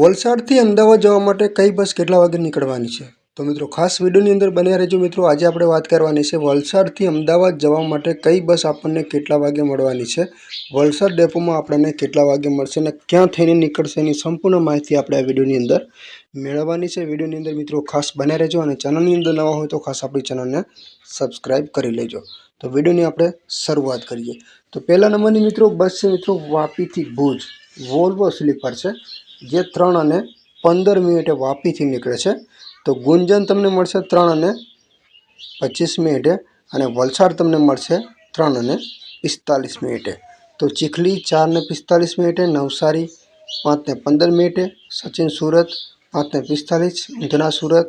વલસાડથી અમદાવાદ જવા માટે કઈ બસ કેટલા વાગે નીકળવાની છે? તો મિત્રો, ખાસ વિડીયોની અંદર બન્યા રહેજો મિત્રો. આજે આપણે વાત કરવાની છે વલસાડથી અમદાવાદ જવા માટે કઈ બસ આપણને કેટલા વાગે મળવાની છે? વલસાડ ડેપોમાં આપણને કેટલા વાગે મળશે અને ક્યાં થઈને નીકળશે એની સંપૂર્ણ માહિતી આપણે આ વિડીયોની અંદર મેળવવાની છે. વિડીયોની અંદર મિત્રો ખાસ બન્યા રહેજો અને ચેનલની અંદર નવા હોય તો ખાસ આપણી ચેનલને સબસ્ક્રાઈબ કરી લેજો. તો વિડીયોની આપણે શરૂઆત કરીએ. તો પહેલા નંબરની મિત્રો બસ છે મિત્રો, વાપીથી ભુજ. વોલ્વો સ્લીપર છે. જે ત્રણ અને પંદર મિનિટે વાપીથી નીકળે છે. તો ગુંજન તમને મળશે ત્રણ અને પચીસ મિનિટે અને વલસાડ તમને મળશે ત્રણ અને પિસ્તાલીસ મિનિટે. તો ચીખલી ચાર ને પિસ્તાલીસ મિનિટે, નવસારી પાંચ ને પંદર મિનિટે, સચિન સુરત પાંચ ને પિસ્તાલીસ ઉધના સુરત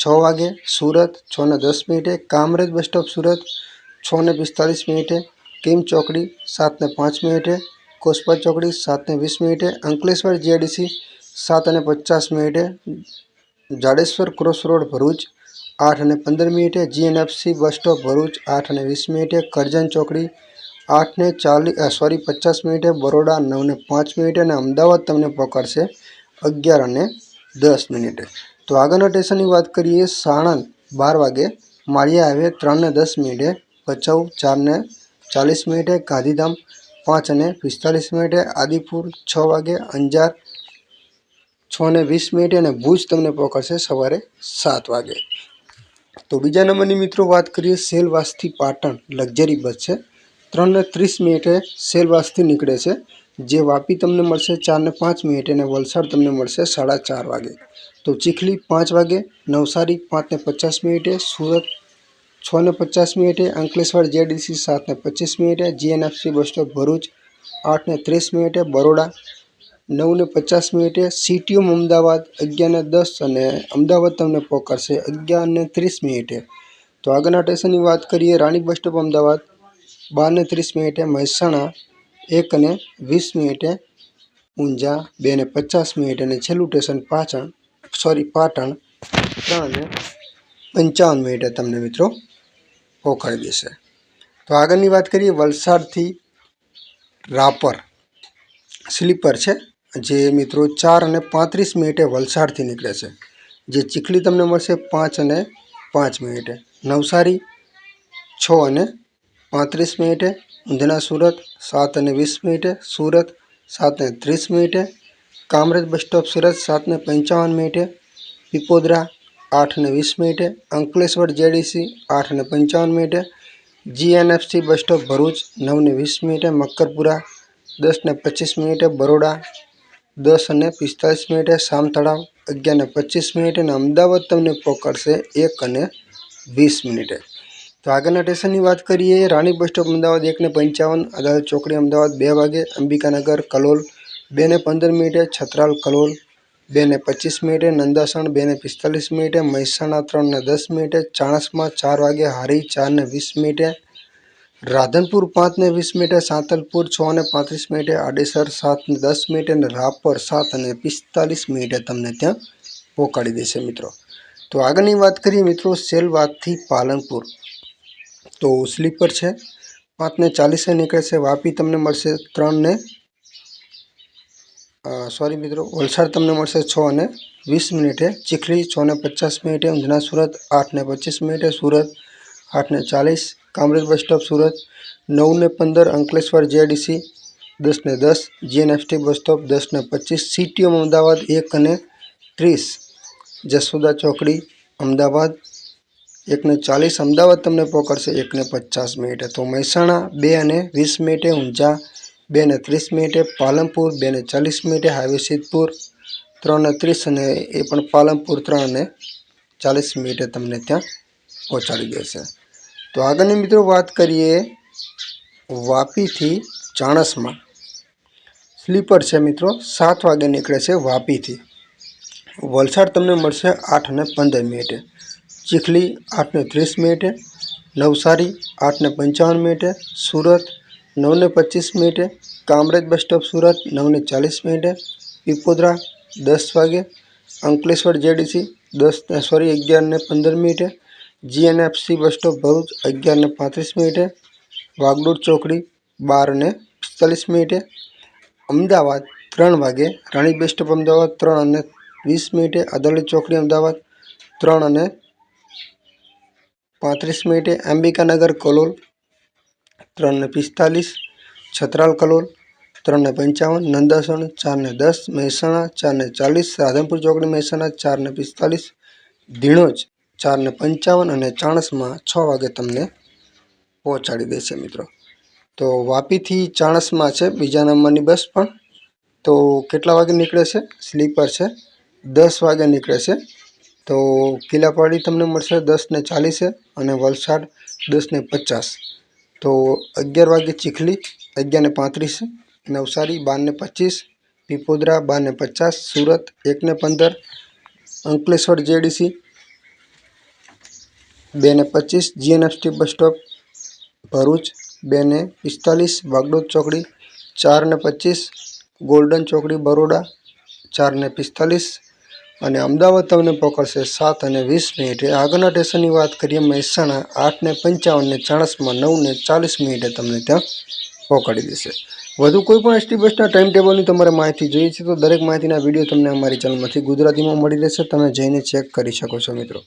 છ વાગે, સુરત છ ને દસ મિનિટે, કામરેજ બસ સ્ટોપ સુરત છ ને પિસ્તાલીસ મિનિટે, કિમ ચોકડી સાત ને પાંચ મિનિટે કોસ્પા ચોકડી સાતને વીસ મિનિટે, અંકલેશ્વર જીઆઈડીસી સાત અને પચાસ મિનિટે, જાડેશ્વર ક્રોસ રોડ ભરૂચ આઠ અને પંદર મિનિટે, જીએનએફસી બસ સ્ટોપ ભરૂચ આઠ અને વીસ મિનિટે, કરજણ ચોકડી આઠને ચાલીસ સોરી, પચાસ મિનિટે, બરોડા નવ ને પાંચ મિનિટે અને અમદાવાદ તમને પકડશે અગિયાર અને દસ મિનિટે. તો આગળના સ્ટેશનની વાત કરીએ, સાણંદ બાર વાગે માળિયા હાઈવે ત્રણને દસ મિનિટે, ભચાઉ ચારને ચાલીસ મિનિટે, ગાંધીધામ પાંચ અને પિસ્તાલીસ મિનિટે આદિપુર છ વાગે, અંજાર છ ને વીસ મિનિટે અને ભુજ તમને પકડશે સવારે સાત વાગે. તો બીજા નંબરની મિત્રો વાત કરીએ, સેલવાસથી પાટણ લક્ઝરી બસ છે. ત્રણ ને ત્રીસ મિનિટે સેલવાસથી નીકળે છે. જે વાપી તમને મળશે ચાર ને પાંચ મિનિટે અને વલસાડ તમને મળશે સાડા ચાર વાગે. તો ચીખલી પાંચ વાગે, નવસારી પાંચ ને પચાસ મિનિટે, સુરત છ ને પચાસ મિનિટે અંકલેશ્વર જેડીસી સાત ને પચીસ મિનિટે, જીએનએફસી બસ સ્ટોપ ભરૂચ આઠ ને ત્રીસ મિનિટે, બરોડા નવ ને પચાસ મિનિટે સીટીએમ અમદાવાદ અગિયાર ને દસ અને અમદાવાદ તમને પકડશે અગિયાર ને ત્રીસ મિનિટે. તો આગળના સ્ટેશનની વાત કરીએ, રાણી બસ સ્ટોપ અમદાવાદ બાર ને ત્રીસ મિનિટે, મહેસાણા એક અને વીસ મિનિટે, ઊંઝા બે ને પચાસ મિનિટે અને છેલ્લું સ્ટેશન પાછળ સોરી, પાટણ ત્રણ ને પંચાવન મિનિટે તમને મિત્રો પહોંચાડી દેશે તો આગળની વાત કરીએ, વલસાડથી રાપર. સ્લીપર છે, જે મિત્રો ચાર અને પાંત્રીસ મિનિટે વલસાડથી નીકળે છે. જે ચીખલી તમને મળશે પાંચ અને પાંચ મિનિટે. નવસારી છ અને પાંત્રીસ મિનિટે. ઊંધના સુરત સાત અને વીસ મિનિટે. સુરત સાત ને ત્રીસ મિનિટે. કામરેજ બસ સ્ટોપ સુરત સાત ને પંચાવન મિનિટે. પીપોદરા આઠ ને વીસ મિનિટે, અંકલેશ્વર જેડીસી આઠ ને પંચાવન મિનિટે જીએનએફસી બસ સ્ટોપ ભરૂચ નવ ને વીસ મિનિટે, મક્કરપુરા દસ ને પચીસ મિનિટે, બરોડા દસ અને પિસ્તાલીસ મિનિટે શામ તળાવ અગિયાર ને પચીસ મિનિટે અને અમદાવાદ તમને પહોંચાડશે એક અને વીસ મિનિટે. તો આગળના સ્ટેશનની વાત કરીએ, રાણી બસ સ્ટોપ અમદાવાદ એક ને પંચાવન, અદાલત ચોકડી અમદાવાદ બે વાગે, અંબિકાનગર કલોલ બે ને પંદર મિનિટે, છત્રાલ કલોલ બે ને પચીસ મિનિટે, નંદાસણ બે ને પિસ્તાલીસ મિનિટે, મહેસાણા ત્રણ ને દસ મિનિટે, ચાણસમાં ચાર વાગે હારી ચાર ને વીસ મિનિટે, રાધનપુર પાંચ ને વીસ મિનિટે, સાંતલપુર છ અને પાંત્રીસ મિનિટે, આડેસર સાત ને દસ મિનિટે અને રાપર સાત અને પિસ્તાલીસ મિનિટે તમને ત્યાં પહોંચાડી દેશે મિત્રો. તો આગળની વાત કરીએ મિત્રો સેલવાદથી પાલનપુર. તો સ્લીપર છે પાંચ ને ચાલીસે નીકળે વાપી તમને મળશે ત્રણ ને સોરી મિત્રો, વલસાડ તમને મળશે છ અને વીસ મિનિટે. ચીખલી છ ને પચાસ મિનિટે ઊંધના સુરત આઠ ને પચીસ મિનિટે, સુરત આઠ ને ચાલીસ, કામરેજ બસ સ્ટોપ સુરત નવ ને પંદર, અંકલેશ્વર જેડીસી દસ ને દસ, જીએનએફટી બસ સ્ટોપ દસ ને પચીસ સીટીઓ અમદાવાદ એક અને ત્રીસ, જસોદા ચોકડી અમદાવાદ એકને ચાલીસ, અમદાવાદ તમને પકડશે એકને પચાસ મિનિટે. તો મહેસાણા બે અને વીસ મિનિટે, ઊંઝા બે ને ત્રીસ મિનિટે પાલનપુર બે ને ચાલીસ મિનિટે હાઈવે સિદ્ધપુર ત્રણ ને ત્રીસ અને એ પણ પાલનપુર ત્રણ અને ચાલીસ મિનિટે તમને ત્યાં પહોંચાડી દેશે. તો આગળની મિત્રો વાત કરીએ વાપીથી ચાણસમાં. સ્લીપર છે મિત્રો, સાત વાગે નીકળે છે વાપીથી. વલસાડ તમને મળશે આઠ અને પંદર મિનિટે. ચીખલી આઠ ને ત્રીસ મિનિટે. નવસારી આઠ ને પંચાવન મિનિટે. સુરત નવ ને પચીસ મિનિટે કામરેજ બસ સ્ટોપ સુરત, નવને ચાલીસ મિનિટે પીપોદરા દસ વાગે, અંકલેશ્વર જેડીસી દસ સોરી, અગિયારને પંદર મિનિટે, જીએનએફસી બસ સ્ટોપ ભરૂચ અગિયાર ને પાંત્રીસ મિનિટે વાગડોર ચોકડી બાર ને પિસ્તાલીસ મિનિટે, અમદાવાદ ત્રણ વાગે, રાણી બસ સ્ટોપ અમદાવાદ ત્રણ અને વીસ મિનિટે અદાલત ચોકડી અમદાવાદ ત્રણ અને પાંત્રીસ મિનિટે અંબિકાનગર કલોલ ત્રણ ને પિસ્તાલીસ, છત્રાલ કલોલ, ત્રણને પંચાવન, નંદાસણ, ચારને દસ, મહેસાણા, ચારને ચાલીસ, રાધનપુર ચોકડી, મહેસાણા, ચારને પિસ્તાલીસ, ધીણોજ, ચારને પંચાવન અને ચાણસમાં છ વાગે તમને પહોંચાડી દેશે મિત્રો. તો વાપીથી ચાણસમાં છે, બીજા નંબરની બસ પણ. તો કેટલા વાગે નીકળે છે? સ્લીપર છે. દસ વાગે નીકળે છે. તો કિલ્લાપાડી તમને મળશે દસ ને ચાલીસે અને વલસાડ દસ ને પચાસ. તો અગિયાર વાગે ચીખલી અગિયાર ને પાંત્રીસ, નવસારી બાર ને પચીસ પીપોદરા બાર ને પચાસ, સુરત એક ને પંદર, અંકલેશ્વર જેડીસી બે ને પચીસ જીએનએફટી બસ સ્ટોપ ભરૂચ બે ને પિસ્તાલીસ, વાગડોદ ચોકડી ચાર ને પચીસ, ગોલ્ડન ચોકડી બરોડા ચાર ને પિસ્તાલીસ અને અમદાવાદ તમને પકડશે સાત અને વીસ મિનિટે. આગળના સ્ટેશનની વાત કરીએ, મહેસાણા આઠ ને પંચાવન ને ચાળીસમાં નવ ને ચાલીસ મિનિટે તમને ત્યાં પહોંચાડી દેશે. વધુ કોઈ પણ એસટી બસના ટાઈમ ટેબલની તમારે માહિતી જોઈએ છે, તો દરેક માહિતીના વીડિયો તમને અમારી ચેનલમાંથી ગુજરાતીમાં મળી રહેશે. તમે જઈને ચેક કરી શકો છો મિત્રો.